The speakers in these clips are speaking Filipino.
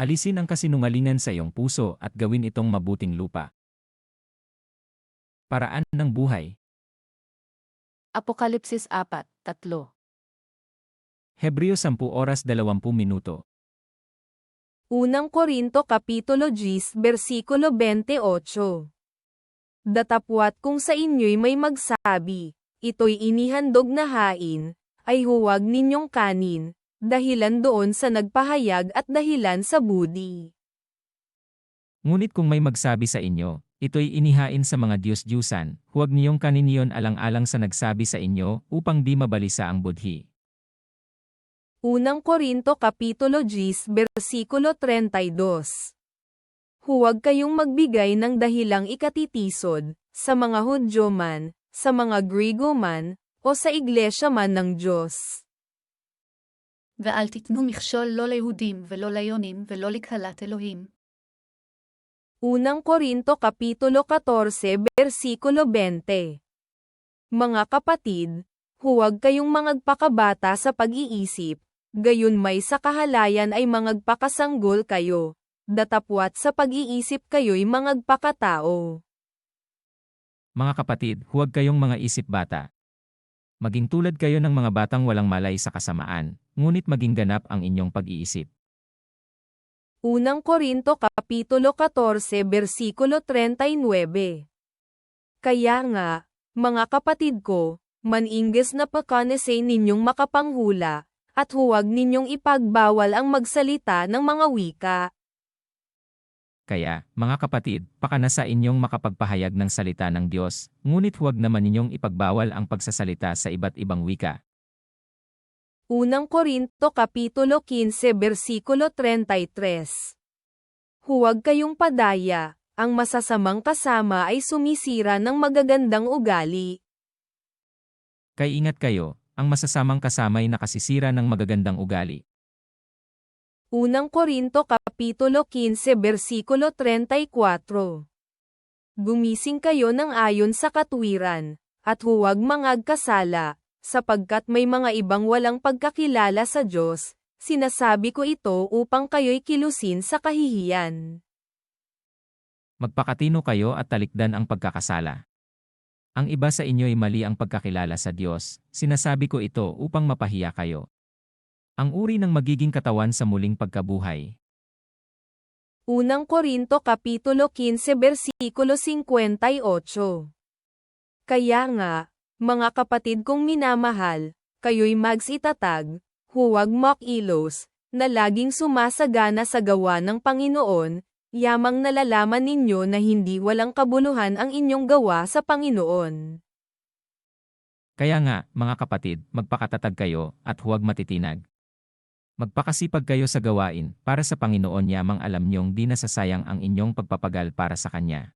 Alisin ang kasinungalingan sa iyong puso at gawin itong mabuting lupa. Paraan ng buhay. Apokalipsis 4, 3. Hebreo 10 oras 20 minuto. Unang Korinto Kapitulo 10 Versikulo 28 Datapwat kung sa inyo'y may magsabi, ito'y inihandog na hain, ay huwag ninyong kanin, dahilan doon sa nagpahayag at dahilan sa budi. Ngunit kung may magsabi sa inyo, ito'y inihain sa mga Diyos-Diyusan, huwag niyong kaniniyon alang-alang sa nagsabi sa inyo upang di mabalisa ang budhi. Unang Korinto Kapitulo 10 Versikulo 32 Huwag kayong magbigay ng dahilang ikatitisod, sa mga Hudyo man, sa mga Grigo man, o sa iglesia man ng Diyos. ואל תיתנו מכשול לא ליהודים ולא ליונים ולא לקהלת אלוהים. Unang Korinto Kapitulo 14 Versikulo 20 Mga kapatid, huwag kayong mangagpakabata sa pag-iisip, gayon may sa kahalayan ay mangagpakasanggol kayo, datapwat sa pag-iisip kayo'y mangagpakatao. Mga kapatid, huwag kayong mga isip bata. Maging tulad kayo ng mga batang walang malay sa kasamaan, ngunit maging ganap ang inyong pag-iisip. Unang Korinto Kapitulo 14 Versikulo 39 Kaya nga, mga kapatid ko, maningges na pakanesay ninyong makapanghula, at huwag ninyong ipagbawal ang magsalita ng mga wika. Kaya, mga kapatid, pakana sa inyong makapagpahayag ng salita ng Diyos, ngunit huwag naman ninyong ipagbawal ang pagsasalita sa iba't ibang wika. Unang Korinto Kapitulo 15 Versikulo 33 Huwag kayong padaya, ang masasamang kasama ay sumisira ng magagandang ugali. Kay ingat kayo, ang masasamang kasamay nakasisira ng magagandang ugali. Unang Korinto Kapitulo 15 Versikulo 34 Gumising kayo ng ayon sa katwiran, at huwag mangagkasala, sapagkat may mga ibang walang pagkakilala sa Diyos, sinasabi ko ito upang kayo'y kilusin sa kahihiyan. Magpakatino kayo at talikdan ang pagkakasala. Ang iba sa inyo ay mali ang pagkakilala sa Diyos, sinasabi ko ito upang mapahiya kayo. Ang uri ng magiging katawan sa muling pagkabuhay. Unang Korinto Kapitulo 15 Versikulo 58 Kaya nga, mga kapatid kong minamahal, kayo'y magsitatag, huwag makilos, na laging sumasagana sa gawa ng Panginoon, yamang nalalaman ninyo na hindi walang kabuluhan ang inyong gawa sa Panginoon. Kaya nga, mga kapatid, magpakatatag kayo at huwag matitinag. Magpakasipag kayo sa gawain para sa Panginoon yamang alam niyong di nasasayang ang inyong pagpapagal para sa Kanya.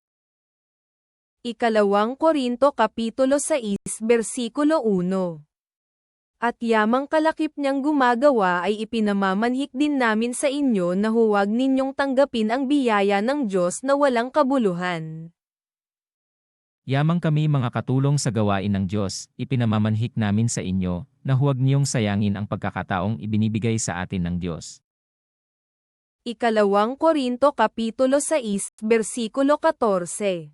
Ikalawang Korinto Kapitulo 6 Versikulo 1 At yamang kalakip niyang gumagawa ay ipinamamanhik din namin sa inyo na huwag ninyong tanggapin ang biyaya ng Diyos na walang kabuluhan. Yamang kami mga katulong sa gawain ng Diyos, ipinamamanhik namin sa inyo, na huwag niyong sayangin ang pagkakataong ibinibigay sa atin ng Diyos. Ikalawang Korinto Kapitulo 6, versikulo 14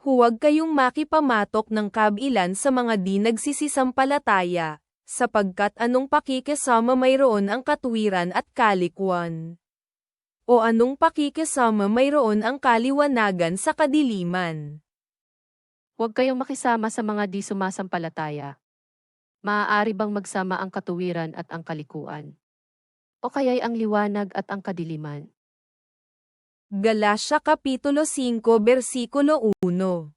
Huwag kayong makipamatok ng kabilan sa mga di nagsisisampalataya, sapagkat anong pakikisama mayroon ang katuwiran at kalikwan. O anong pakikisama mayroon ang kaliwanagan sa kadiliman. Huwag kayong makisama sa mga di sumasampalataya. Maaari bang magsama ang katuwiran at ang kalikuan? O kaya'y ang liwanag at ang kadiliman? Galasya Kapitulo 5 Versikulo 1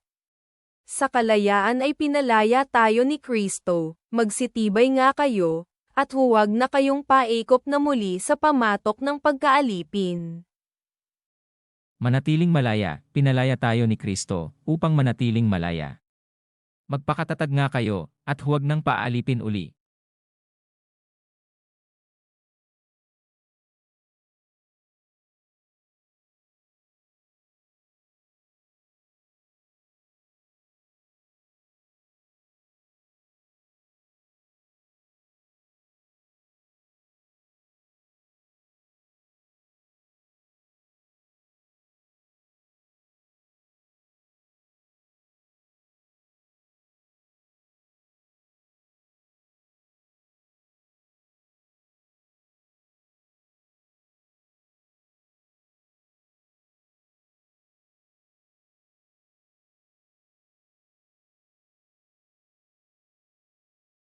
Sa kalayaan ay pinalaya tayo ni Kristo, magsitibay nga kayo, at huwag na kayong paikop na muli sa pamatok ng pagkaalipin. Manatiling malaya, pinalaya tayo ni Kristo, upang manatiling malaya. Magpakatatag nga kayo, at huwag nang paalipin uli,